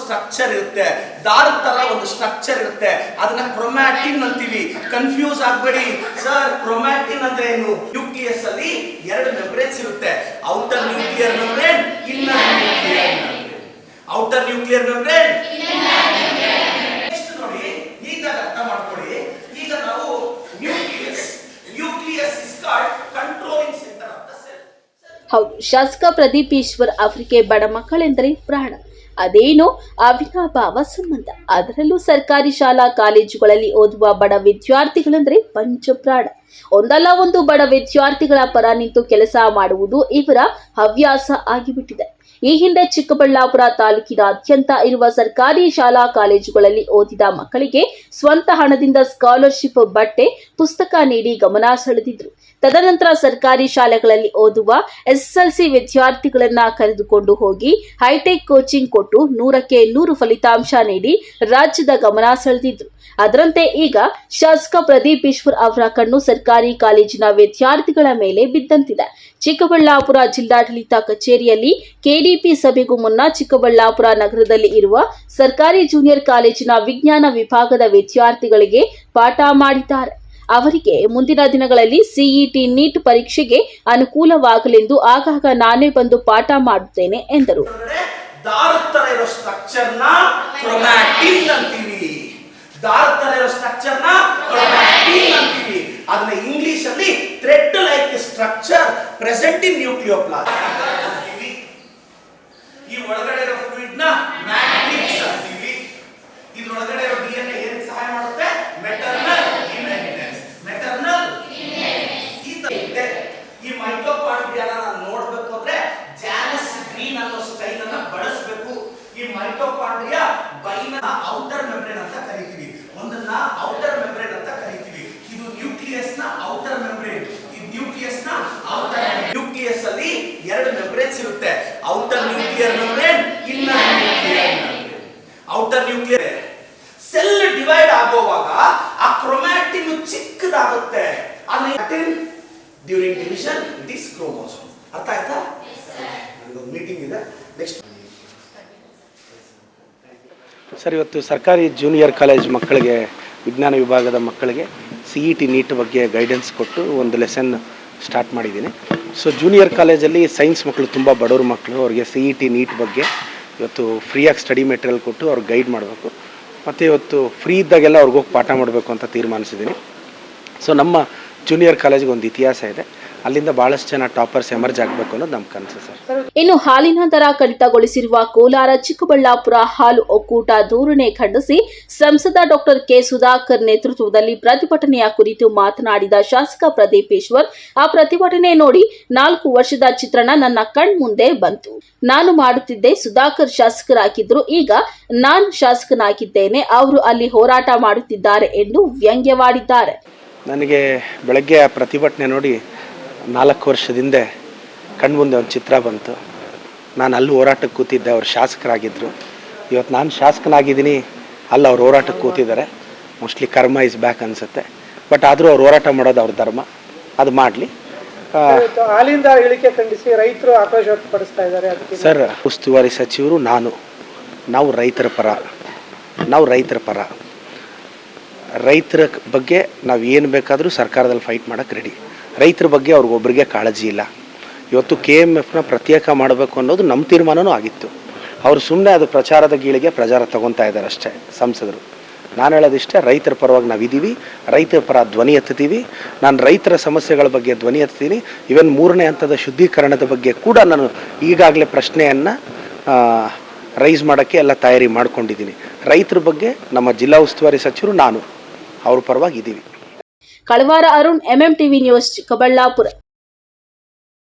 Structure ಇರುತ್ತೆ. ದಾರ್ ತರ ಒಂದು ಸ್ಟ್ರಕ್ಚರ್ ಇರುತ್ತೆ. ಅದನ್ನ ಕ್ರೊಮ್ಯಾಟಿನ್ ಅಂತೀವಿ. ಕನ್ಫ್ಯೂಸ್ ಆಗ್ಬೇಡಿ. ಸರ್ ಕ್ರೊಮ್ಯಾಟಿನ್ ಅಂದ್ರೆ ಏನು? ನ್ಯೂಕ್ಲಿಯಸ್ ಅಲ್ಲಿ ಎರಡು ಮೆಂಬ್ರೇನ್ಸ್ ಇರುತ್ತೆ. Outer nuclear membrane inner nuclear outer nuclear membrane ಹೌದು, ಶಾಸಕ ಪ್ರದೀಪ್ ಈಶ್ವರ್ ಅವರಿಗೆ ಬಡ ಮಕ್ಕಳೆಂದರೆ ಪ್ರಾಣ. ಅದೇನೋ ಅವಿನಾಭಾವ ಸಂಬಂಧ ಅದರಲ್ಲೂ ಸರ್ಕಾರಿ ಶಾಲಾ ಕಾಲೇಜುಗಳಲ್ಲಿ ಓದುವ ಬಡ ವಿದ್ಯಾರ್ಥಿಗಳಂದ್ರೆ ಪಂಚಪ್ರಾಣ. ಒಂದಲ್ಲ ಒಂದು ಬಡ ವಿದ್ಯಾರ್ಥಿಗಳ ಪರ ನಿಂತು ಕೆಲಸ ಮಾಡುವುದು ಇವರ ಹವ್ಯಾಸ ಆಗಿಬಿಟ್ಟಿದೆ. ಈ ಹಿಂದೆ ಚಿಕ್ಕಬಳ್ಳಾಪುರ ತಾಲೂಕಿನಾದ್ಯಂತ ಇರುವ ಸರ್ಕಾರಿ ಶಾಲಾ ಕಾಲೇಜುಗಳಲ್ಲಿ ಓದಿದ ಮಕ್ಕಳಿಗೆ ಸ್ವಂತ ಹಣದಿಂದ ಸ್ಕಾಲರ್ಶಿಪ್ ಬಟ್ಟೆ, ಪುಸ್ತಕ ನೀಡಿ ಗಮನ ಸೆಳೆದಿದ್ರು. ತದನಂತರ ಸರ್ಕಾರಿ ಶಾಲೆಗಳಲ್ಲಿ ಓದುವ ಎಸ್ಎಸ್ಎಲ್ಸಿ ವಿದ್ಯಾರ್ಥಿಗಳನ್ನ ಕರೆದುಕೊಂಡು ಹೋಗಿ ಹೈಟೆಕ್ ಕೋಚಿಂಗ್ ಕೊಟ್ಟು ನೂರಕ್ಕೆ ನೂರು ಫಲಿತಾಂಶ ನೀಡಿ ರಾಜ್ಯದ ಗಮನ ಸೆಳೆದಿದ್ರು. ಅದರಂತೆ ಈಗ ಶಾಸಕ ಪ್ರದೀಪ್ ಈಶ್ವರ್ ಅವರ ಕಣ್ಣು ಸರ್ಕಾರಿ ಕಾಲೇಜಿನ ವಿದ್ಯಾರ್ಥಿಗಳ ಮೇಲೆ ಬಿದ್ದಂತಿದೆ. ಚಿಕ್ಕಬಳ್ಳಾಪುರ ಜಿಲ್ಲಾಡಳಿತ ಕಚೇರಿಯಲ್ಲಿ ಕೆಡಿಪಿ ಸಭೆಗೂ ಮುನ್ನ ಚಿಕ್ಕಬಳ್ಳಾಪುರ ನಗರದಲ್ಲಿ ಇರುವ ಸರ್ಕಾರಿ ಜೂನಿಯರ್ ಕಾಲೇಜಿನ ವಿಜ್ಞಾನ ವಿಭಾಗದ ವಿದ್ಯಾರ್ಥಿಗಳಿಗೆ ಪಾಠ ಮಾಡಿದ್ದಾರೆ. ಅವರಿಗೆ ಮುಂದಿನ ದಿನಗಳಲ್ಲಿ ಸಿಇಟಿ ನೀಟ್ ಪರೀಕ್ಷೆಗೆ ಅನುಕೂಲವಾಗಲೆಂದು ಆಗಾಗ ನಾನೇ ಬಂದು ಪಾಠ ಮಾಡುತ್ತೇನೆ ಎಂದರು. ಅದನ್ನ ಇಂಗ್ಲಿಷ್ ಅಲ್ಲಿ thread like structure present in nucleoplast outer membrane ಅಂತ ಕರಿತೀವಿ. ಒಂದನ್ನ ಔಟರ್ ಮೆಂಬ್ರೇನ್ ಅಂತ ಕರಿತೀವಿ. ಇದು ನ್ಯೂಕ್ಲಿಯಸ್ನ ಔಟರ್ ಮೆಂಬ್ರೇನ್ ಈ ನ್ಯೂಕ್ಲಿಯಸ್ನ ಔಟರ್ ನ್ಯೂಕ್ಲಿಯಸ್ ಅಲ್ಲಿ ಎರಡು ಮೆಂಬ್ರೇನ್ಸ್ ಇರುತ್ತೆ. Outer nuclear membrane inner nuclear outer nuclear cell divide ಆಗುವಾಗ ಆ ಕ್ರೊಮ್ಯಾಟಿನ್ ಚಿಕ್ಕದಾಗುತ್ತೆ. ಆದ್ರೆ during division it is chromosome ಅರ್ಥ ಆಯ್ತಾ? ಮೀಟಿಂಗ್ ಇದೆ. ನೆಕ್ಸ್ಟ್ ಸರ್, ಇವತ್ತು ಸರ್ಕಾರಿ ಜೂನಿಯರ್ ಕಾಲೇಜ್ ಮಕ್ಕಳಿಗೆ, ವಿಜ್ಞಾನ ವಿಭಾಗದ ಮಕ್ಕಳಿಗೆ ಸಿ ಇ ಟಿ ನೀಟ್ ಬಗ್ಗೆ ಗೈಡೆನ್ಸ್ ಕೊಟ್ಟು ಒಂದು ಲೆಸನ್ ಸ್ಟಾರ್ಟ್ ಮಾಡಿದ್ದೀನಿ. ಸೊ ಜೂನಿಯರ್ ಕಾಲೇಜಲ್ಲಿ ಸೈನ್ಸ್ ಮಕ್ಕಳು ತುಂಬ ಬಡವ್ರ ಮಕ್ಕಳು, ಅವ್ರಿಗೆ ಸಿ ಇ ಟಿ ನೀಟ್ ಬಗ್ಗೆ ಇವತ್ತು ಫ್ರೀಯಾಗಿ ಸ್ಟಡಿ ಮೆಟೀರಿಯಲ್ ಕೊಟ್ಟು ಅವ್ರಿಗೆ ಗೈಡ್ ಮಾಡಬೇಕು. ಮತ್ತು ಇವತ್ತು ಫ್ರೀ ಇದ್ದಾಗೆಲ್ಲ ಅವ್ರಿಗೋಗಿ ಪಾಠ ಮಾಡಬೇಕು ಅಂತ ತೀರ್ಮಾನಿಸಿದ್ದೀನಿ. ಸೊ ನಮ್ಮ ಜೂನಿಯರ್ ಕಾಲೇಜಿಗೆ ಒಂದು ಇತಿಹಾಸ ಇದೆ. ಅಲ್ಲಿಂದ ಬಹಳಷ್ಟು ಜನ ಟಾಪರ್ಸ್ ಎಮರ್ಜ್ ಆಗಬೇಕು ಅನ್ನೋದು ನಮ್ಮ ಕನಸು ಸರ್. ಇನ್ನು ಹಾಲಿನ ದರ ಕಡಿತಗೊಳಿಸಿರುವ ಕೋಲಾರ ಚಿಕ್ಕಬಳ್ಳಾಪುರ ಹಾಲು ಒಕ್ಕೂಟ ಧೋರಣೆ ಖಂಡಿಸಿ ಸಂಸದ ಡಾಕ್ಟರ್ ಕೆ ಸುಧಾಕರ್ ನೇತೃತ್ವದಲ್ಲಿ ಪ್ರತಿಭಟನೆಯ ಕುರಿತು ಮಾತನಾಡಿದ ಶಾಸಕ ಪ್ರದೀಪೇಶ್ವರ್ ಆ ಪ್ರತಿಭಟನೆ ನೋಡಿ ನಾಲ್ಕು ವರ್ಷದ ಚಿತ್ರಣ ನನ್ನ ಕಣ್ಮುಂದೆ ಬಂತು. ನಾನು ಮಾಡುತ್ತಿದ್ದೆ ಸುಧಾಕರ್ ಶಾಸಕರಾಗಿದ್ರು ಈಗ ನಾನು ಶಾಸಕನಾಗಿದ್ದೇನೆ ಅವರು ಅಲ್ಲಿ ಹೋರಾಟ ಮಾಡುತ್ತಿದ್ದಾರೆ ಎಂದು ವ್ಯಂಗ್ಯವಾಡಿದ್ದಾರೆ. ನನಗೆ ಬೆಳಗ್ಗೆ ಆ ಪ್ರತಿಭಟನೆ ನೋಡಿ ನಾಲ್ಕು ವರ್ಷದಿಂದ ಕಣ್ಮುಂದೆ ಒಂದು ಚಿತ್ರ ಬಂತು. ನಾನು ಅಲ್ಲಿ ಹೋರಾಟಕ್ಕೆ ಕೂತಿದ್ದೆ ಅವರು ಶಾಸಕರಾಗಿದ್ದರು ಇವತ್ತು ನಾನು ಶಾಸಕನಾಗಿದ್ದೀನಿ ಅಲ್ಲಿ ಅವ್ರು ಹೋರಾಟಕ್ಕೆ ಕೂತಿದ್ದಾರೆ. ಮೋಸ್ಟ್ಲಿ ಕರ್ಮ ಇಸ್ ಬ್ಯಾಕ್ ಅನಿಸುತ್ತೆ. ಬಟ್ ಆದರೂ ಅವ್ರು ಹೋರಾಟ ಮಾಡೋದು ಅವ್ರ ಧರ್ಮ. ಅದು ಮಾಡಲಿ. ಇವತ್ತು ಹಾಲಿಂದ ಇಳಿಕೆ ಖಂಡಿಸಿ ರೈತರು ಆಕ್ರೋಶ ವ್ಯಕ್ತಪಡಿಸ್ತಾ ಇದ್ದಾರೆ ಸರ್ ಉಸ್ತುವಾರಿ ಸಚಿವರು ನಾನು. ನಾವು ರೈತರ ಪರ. ನಾವು ರೈತರ ಪರ. ರೈತರ ಬಗ್ಗೆ ನಾವು ಏನು ಬೇಕಾದರೂ ಸರ್ಕಾರದಲ್ಲಿ ಫೈಟ್ ಮಾಡೋಕ್ಕೆ ರೆಡಿ ರೈತರ ಬಗ್ಗೆ ಅವ್ರಿಗೊಬ್ರಿಗೆ ಕಾಳಜಿ ಇಲ್ಲ. ಇವತ್ತು ಕೆ ಎಂ ಎಫ್ನ ಪ್ರತ್ಯೇಕ ಮಾಡಬೇಕು ಅನ್ನೋದು ನಮ್ಮ ತೀರ್ಮಾನವೂ ಆಗಿತ್ತು. ಅವರು ಸುಮ್ಮನೆ ಅದು ಪ್ರಚಾರದ ಗೀಳಿಗೆ ಪ್ರಚಾರ ತಗೊತಾ ಇದ್ದಾರೆ ಅಷ್ಟೇ, ಸಂಸದರು. ನಾನು ಹೇಳೋದಿಷ್ಟೇ, ರೈತರ ಪರವಾಗಿ ನಾವು ಇದ್ದೀವಿ ರೈತರ ಪರ ಧ್ವನಿ ಎತ್ತುತ್ತೀವಿ, ನಾನು ರೈತರ ಸಮಸ್ಯೆಗಳ ಬಗ್ಗೆ ಧ್ವನಿ ಎತ್ತೀನಿ ಇವನ್ ಮೂರನೇ ಹಂತದ ಶುದ್ಧೀಕರಣದ ಬಗ್ಗೆ ಕೂಡ ನಾನು ಈಗಾಗಲೇ ಪ್ರಶ್ನೆಯನ್ನು ರೈಸ್ ಮಾಡೋಕ್ಕೆ ಎಲ್ಲ ತಯಾರಿ ಮಾಡ್ಕೊಂಡಿದ್ದೀನಿ. ರೈತರ ಬಗ್ಗೆ ನಮ್ಮ ಜಿಲ್ಲಾ ಉಸ್ತುವಾರಿ ಸಚಿವರು ನಾನು. ಅವ್ರ ಪರವಾಗಿ ಇದ್ದೀವಿ ಕಳವಾರ Arun MM TV news Chikkaballapur.